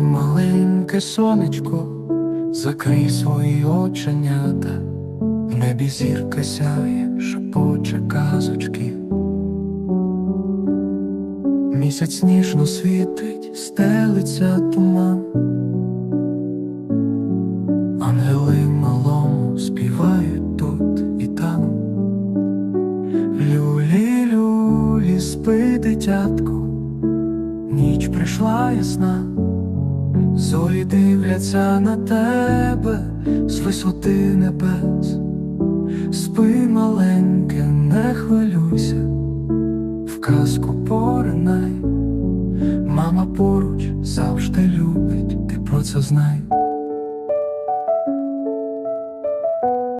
Маленьке сонечко, закрий свої оченята, в небі зірка сяє, шепоче казочки. Місяць ніжно світить, стелиться туман. Ангели малому співають тут і там. Люлі, люлі, спи, дитятко, ніч прийшла ясна, зорі дивляться на тебе з висоти небес. Спи, маленьке, не хвилюйся, в казку поринай, мама поруч завжди любить, ти про це знай.